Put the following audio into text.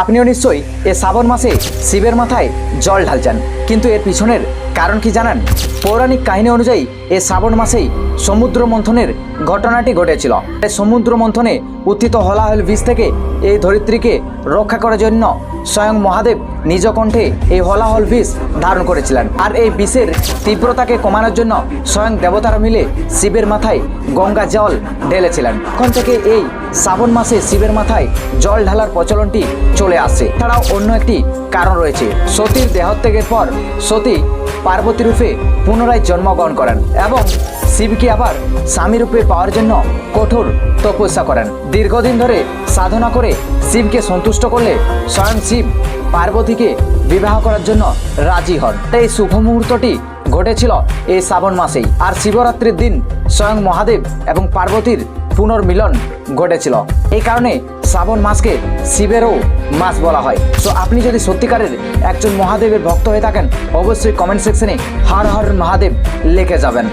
আপনিও নিশ্চয়ই এ শ্রাবণ মাসে শিবের মাথায় জল ঢালছেন। কিন্তু এর পিছনের কারণ কি জানেন? পৌরাণিক কাহিনী অনুযায়ী এ শ্রাবণ মাসেই সমুদ্র মন্থনের ঘটনাটি ঘটেছিল। সমুদ্র মন্থনে উত্থিত হলাহল বীজ থেকে এই ধরিত্রীকে রক্ষা করার জন্য স্বয়ং মহাদেব নিজ কণ্ঠে এই হলাহল বিষ ধারণ করেছিলেন। আর এই বিষের তীব্রতাকে কমানোর জন্য স্বয়ং দেবতারা মিলে শিবের মাথায় গঙ্গা জল ঢেলেছিলেন। তখন থেকে এই শ্রাবণ মাসে শিবের মাথায় জল ঢালার প্রচলনটি চলে আসে এছাড়াও অন্য একটি কারণ রয়েছে। সতীর দেহত্যাগের পর সতী পার্বতী রূপে পুনরায় জন্মগ্রহণ করেন এবং শিবকে আবার স্বামী রূপে পাওয়ার জন্য কঠোর তপস্যা করেন। দীর্ঘদিন ধরে সাধনা করে শিবকে সন্তুষ্ট করলে স্বয়ং শিব পার্বতীকে বিবাহ করার জন্য রাজি হন। এই শুভ মুহূর্তটি ঘটেছিল এই শ্রাবণ মাসেই। আর শিবরাত্রির দিন স্বয়ং মহাদেব এবং পার্বতীর পুনর্মিলন ঘটেছিল। এই কারণে শ্রাবণ মাসকে শিবেরও মাস বলা হয়। তো আপনি যদি সত্যিকারের একজন মহাদেবের ভক্ত হয়ে থাকেন, অবশ্যই কমেন্ট সেকশনে হর হর মহাদেব লিখে যাবেন।